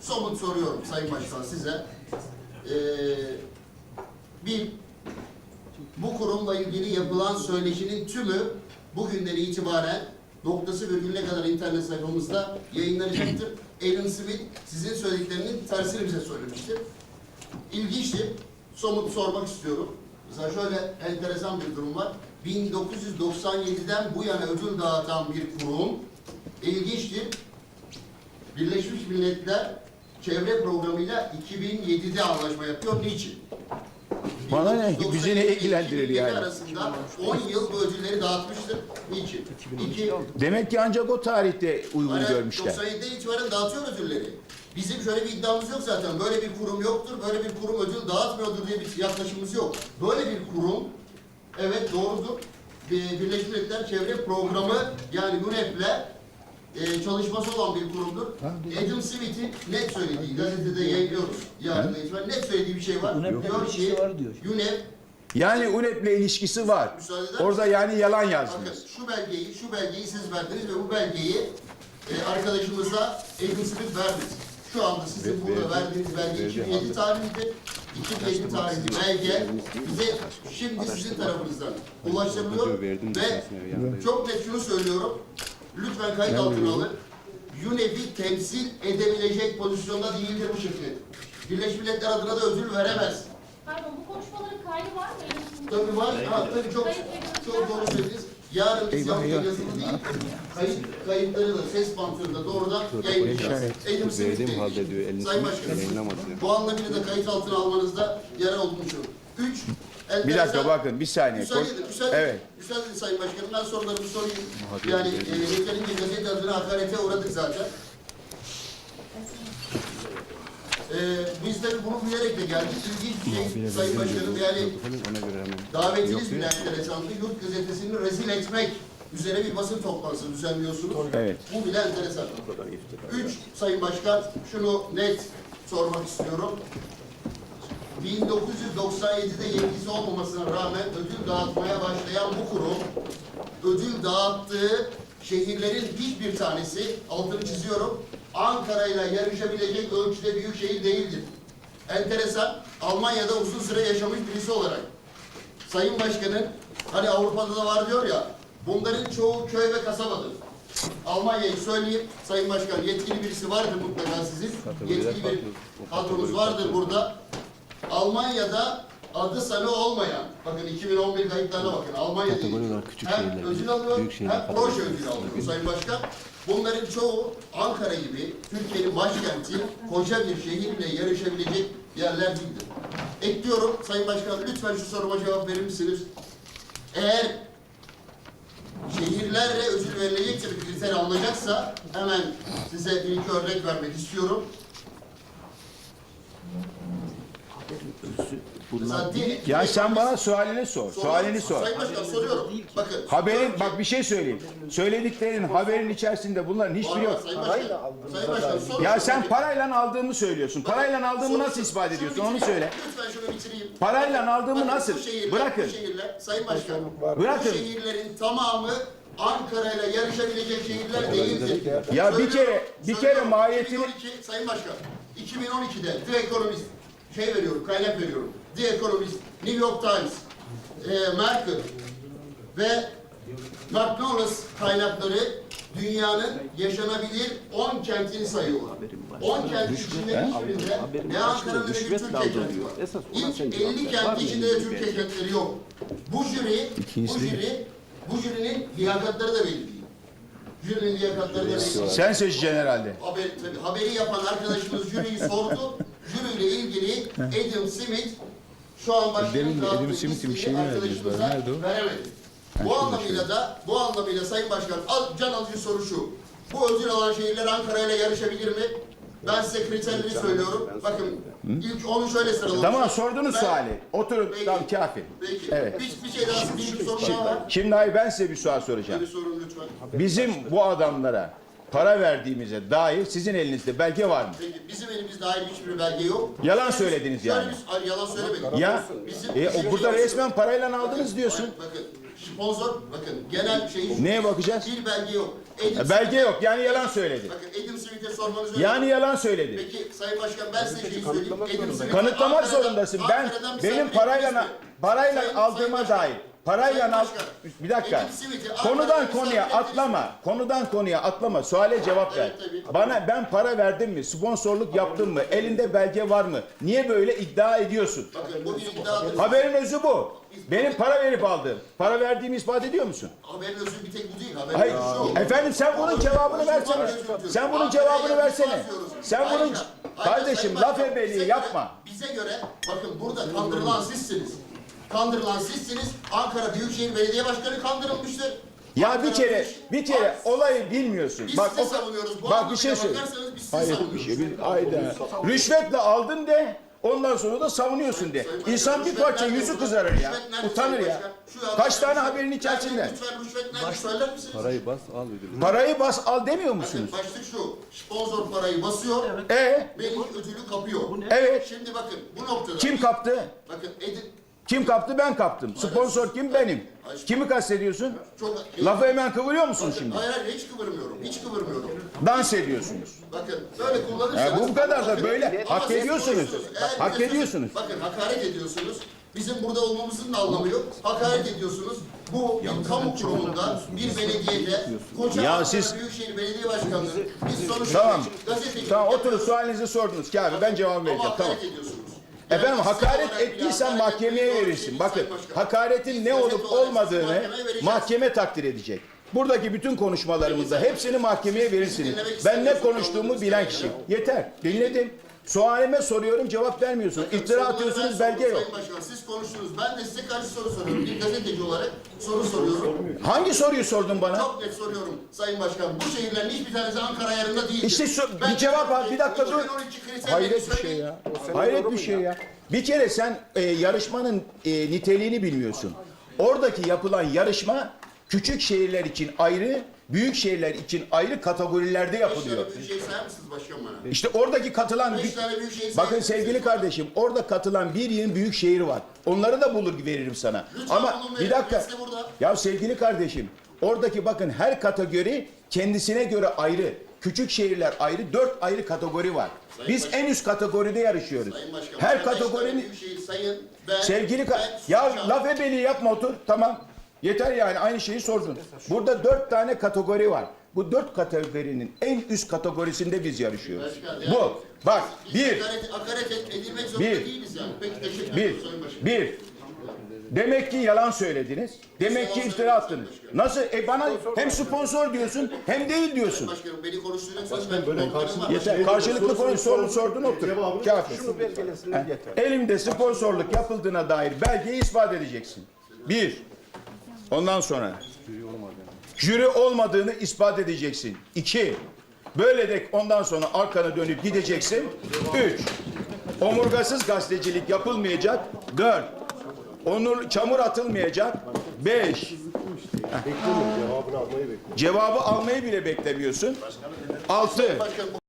Somut soruyorum Sayın Başkan size. Ee, bir, bu kurumla ilgili yapılan söyleşinin tümü bugünden itibaren noktası virgülüne kadar internet sayfamızda yayınlanacaktır. Alan Smith sizin söylediklerinin tersini bize söylemiştir. İlginçtir. Somut sormak istiyorum. Mesela şöyle enteresan bir durum var. 1997'den bu yana ödül dağıtan bir kurum ilginçtir. Birleşmiş Milletler Çevre Programı'yla 2007'de anlaşma yapıyor. Niçin? Bana ne? Bizi ne 1997 ilgilendirir 2007 yani? arasında 10 yıl bu ödülleri dağıtmıştır. Niçin? İki, Demek ki ancak o tarihte uygun Hani görmüşler. 97'den itibaren dağıtıyor ödülleri. Bizim şöyle bir iddiamız yok zaten. Böyle bir kurum yoktur, böyle bir kurum ödül dağıtmıyordur diye bir yaklaşımımız yok. Böyle bir kurum, evet doğrudur. Bir- Birleşmiş Milletler Çevre Programı yani UNEP'le e, çalışması olan bir kurumdur. Adam Smith'in net söylediği, gazetede yayınlıyoruz yarın itibaren net söylediği bir şey var. UNEP'le Diyor ilişkisi ki, var diyor. UNEP, Yani UNEP'le ilişkisi var. müsaade eder Orada yani yalan Bakın yazdınız. şu belgeyi, şu belgeyi siz verdiniz ve bu belgeyi e, arkadaşımıza Edwin Smith verdi. Şu anda sizin burada verdiğiniz belge 2007 tarihlidir. 2007 tarihli belge bize şimdi sizin tarafınızdan ulaştırılıyor ve çok net şunu söylüyorum. Lütfen kayıt altına alın. UNEP'i temsil edebilecek pozisyonda değildir bu şirket. Birleşmiş Milletler adına da ödül veremez. Pardon bu konuşmaların kaydı var mı? Tabii var. Ha, tabii çok çok doğru söylediniz. Yarın biz Eyvah, yazılı değil, kayıt, kayıtları da ses pansiyonunda doğrudan yayınlayacağız. Verdiğim değil. halde diyor Sayın Başkanım, bu anlamıyla da kayıt altına almanızda yarar olduğunu düşünüyorum. Üç, Bir dakika bakın bir saniye. Müsaade edin, müsaade Evet. Müsaade edin Sayın Başkanım, ben sorularımı sorayım. Yani e, yeterince gazete adına hakarete uğradık zaten. Ee, biz de bunu bilerek de geldik. İlginç bir şey Sayın Başkanım yani Ona göre hemen. Davetiniz bile enteresandı. Yurt gazetesini rezil etmek üzere bir basın toplantısı düzenliyorsunuz. Evet. Bu bile enteresan. Üç, Sayın Başkan, şunu net sormak istiyorum. 1997'de yetkisi olmamasına rağmen ödül dağıtmaya başlayan bu kurum, ödül dağıttığı şehirlerin hiçbir tanesi, altını çiziyorum, Ankara ile yarışabilecek ölçüde büyük şehir değildir. Enteresan, Almanya'da uzun süre yaşamış birisi olarak. Sayın Başkan'ın, hani Avrupa'da da var diyor ya, bunların çoğu köy ve kasabadır. Almanya'yı söyleyeyim, Sayın Başkan yetkili birisi vardır mutlaka sizin. Yetkili bir kadronuz vardır burada. Almanya'da adı sanı olmayan, bakın 2011 kayıtlarına bakın, Almanya değil. Kategori olarak küçük hem şehirler ödül alıyor, büyük şehirler hem kategorisi proje ödülü alıyor Sayın Başkan. Bunların çoğu Ankara gibi Türkiye'nin başkenti, koca bir şehirle yarışabilecek yerler değildir. Ekliyorum Sayın Başkan, lütfen şu soruma cevap verir misiniz? Eğer şehirlerle ödül verilecekse bir kriter alınacaksa hemen size bir iki örnek vermek istiyorum. Mesela diye- Ya sen bana sualini sor. Sualini sor. Sayın Başkan soruyorum. Bakın. Haberin ki- bak bir şey söyleyeyim. Söylediklerin haberin içerisinde bunların hiçbiri yok. Sayın Başkan. Sayın Başkan soruyorum. Ya sen parayla aldığımı söylüyorsun. Parayla aldığımı nasıl ispat ediyorsun onu bitireyim. söyle. Lütfen şunu bitireyim. Parayla aldığımı Bakın nasıl? Bu şehirler, Bırakın. Bu şehirler, Sayın Başkan, Bırakın. bu şehirlerin tamamı Ankara ile yarışabilecek şehirler değildir. Ya bir Söylüyorum, kere- bir kere söylüyorum. mahiyetini- 2012, Sayın Başkan, 2012'de The Economist, şey veriyorum, kaynak veriyorum. The Economist, New York Times, e, Merkel ve McDonald's kaynakları dünyanın yaşanabilir 10 kentini sayıyorlar. 10 kentin içinde hiçbirinde ne Ankara'nın ne Türkiye kenti var. İlk cevap 50 ver. Var kent içinde de Türkiye kentleri yok. Bu jüri, bu jüri, bu jürinin liyakatları da belli. Jürinin liyakatları değil. Sen seçeceksin herhalde. Haberi, tabii, haberi yapan arkadaşımız jüriyi sordu. Jüriyle ilgili Adam Smith şu an başkanın Demin de Adam Smith'in bir şeyini arkadaşımıza var. Nerede o? Veremedi. Bu anlamıyla da, bu anlamıyla Sayın Başkan, al- can alıcı soru şu. Bu ödül alan şehirler Ankara ile yarışabilir mi? Ben size kriterleri söylüyorum. Bakın, ilk onu şöyle sıralamışım. Tamam sordunuz Ben- suali. Oturun. Peki. Tamam kafi. Peki. Evet. Bir, bir şey daha, bir, bir soru daha var. Şimdi hayır ben size bir sual Bir soracağım. sorun lütfen. Bizim bu adamlara para verdiğimize dair sizin elinizde belge var mı? Peki, bizim elimizde ayrı hiçbir belge yok. Yalan Şöyle- söylediniz şöyle yani. hayır, yalan söylemedim. Ya Bizim- e, bizim o burada resmen parayla aldınız diyorsun. Bakın, sponsor, bakın genel şey. Neye bakacağız? Bir belge yok. Edim Belge Smith'e- yok yani yalan söyledi. Bakın Edim Smith'e sormanız önemli. Yani yalan söyledi. Peki Sayın Başkan ben size şeyi söyleyeyim. Edim Smith'e Kanıtlamak Ankara'dan- zorundasın. Ben Ankara'dan benim misafir parayla ettiniz mi? parayla Sayın- aldığıma Sayın Başkan, dair parayla al bir dakika. Konudan konuya atlama. Konudan konuya atlama. Suale cevap ver. Bana ben para verdim mi? Sponsorluk yaptım mı? Elinde belge var mı? Niye böyle iddia ediyorsun? Bakın bu bir iddiadır. Haberin özü bu. Benim para verip aldığım. Para verdiğimi ispat ediyor musun? Haberin özü bir tek bu değil. Haberin Hayır. şu. Efendim sen bunun cevabını versene. Sen bunun cevabını versene. Sen bunun kardeşim laf ebeliği yapma. Bize göre bakın burada kandırılan sizsiniz. Kandırılan sizsiniz. Ankara Büyükşehir Belediye Başkanı kandırılmıştır. Ya Ankara bir kere Büyükşehir- bir kere olayı bilmiyorsun. Biz Bak size o savunuyoruz. Bu bak bir şey söyle. bakarsanız biz size Hayır bir savunuyoruz. şey bir hayda. Rüşvetle aldın de ondan sonra da savunuyorsun de. Sayın Başkan, İnsan bir rüşvet parça nerede yüzü burada? kızarır ya. Rüşvet nerede Utanır Sayın ya. Başkan? Şu an- Kaç tane haberin içerisinde? Lütfen rüşvet nerede söyler misiniz? Parayı bas al ödülü. Parayı bas al demiyor Bakın musunuz? başlık şu. Sponsor parayı basıyor. E Melih ödülü kapıyor. evet. Şimdi bakın bu noktada. Kim kaptı? Bakın Edip Kim kaptı? Ben kaptım. Sponsor kim? Benim. Kimi kastediyorsun? çok... Lafı hemen kıvırıyor musun şimdi? Hayır hayır hiç kıvırmıyorum. Hiç kıvırmıyorum. Dans ediyorsunuz. Bakın böyle kullanırsanız... Ya bu kadar da Bakın, böyle. ama Hak siz ediyorsunuz. konuşuyorsunuz. Eğer Hak biliyorsunuz- ediyorsunuz. Bakın hakaret ediyorsunuz. Bizim burada olmamızın da anlamı yok. Hakaret ediyorsunuz. Bu bir kamu kurumunda, bir belediyede, koca Ya Ankara siz- Büyükşehir Belediye Başkanlığı, biz sonuçta Tamam. gazetecilik Tamam oturun sualinizi sordunuz ki abi ben cevap Ama vereceğim. hakaret Tamam. ediyorsunuz. Efendim hakaret ettiysen mahkemeye verirsin. Bakın hakaretin ne olup olmadığını mahkeme takdir edecek. Buradaki bütün konuşmalarımızda hepsini mahkemeye verirsiniz. Ben ne konuştuğumu bilen yani. kişi. Yeter. Dinledim. Sualime soruyorum cevap vermiyorsun. Bakın, İftira soruları atıyorsunuz ben belge sordum yok. Sayın Başkan siz konuştunuz. Ben de size karşı soru soruyorum. Bir gazeteci olarak soru soruyorum. Hangi soruyu sordun bana? Çok net soruyorum Sayın Başkan. Bu şehirlerin hiçbir tanesi Ankara ayarında değil. İşte şu- bir cevap al, bir dakika dur. Hayret bir şey ya. Hayret bir şey ya. Bir kere sen e, yarışmanın e, niteliğini bilmiyorsun. Oradaki yapılan yarışma küçük şehirler için ayrı, büyük şehirler için ayrı kategorilerde yapılıyor. Beş tane büyük şehir sayar mısınız başkan bana? İşte oradaki katılan Beş bir- tane büyük şehir bakın sayar sevgili kardeşim orada katılan bir yığın büyük şehir var. Onları da bulur veririm sana. Lütfen Ama bulun bir verin, dakika. burada. Ya sevgili kardeşim oradaki bakın her kategori kendisine göre ayrı. Küçük şehirler ayrı, dört ayrı kategori var. Biz en üst kategoride yarışıyoruz. Sayın Başkan. Her bana beş tane kategorinin büyük şehir sayın. Ben, sevgili ka- ben ya susacağım. laf ebeliği yapma otur. Tamam. Yeter yani aynı şeyi sordun. Burada dört tane kategori var. Bu dört kategorinin en üst kategorisinde biz yarışıyoruz. Bu. Bak bir, Bir. bir, bir. Demek ki yalan söylediniz. Demek ki iftira attınız. Nasıl? E bana hem sponsor diyorsun hem değil diyorsun. Başkanım beni konuşturacaksanız ben böyle Yeter. Karşılıklı konuş sorun sordun otur. Kafir. Elimde sponsorluk yapıldığına dair belgeyi ispat edeceksin. Bir. Ondan sonra. Jüri olmadığını ispat edeceksin. İki. Böyle de ondan sonra arkana dönüp gideceksin. Üç. Omurgasız gazetecilik yapılmayacak. Dört. Onur, çamur atılmayacak. Beş. Beklemiyorum cevabını almayı bekliyorum. Cevabı almayı bile beklemiyorsun. Altı.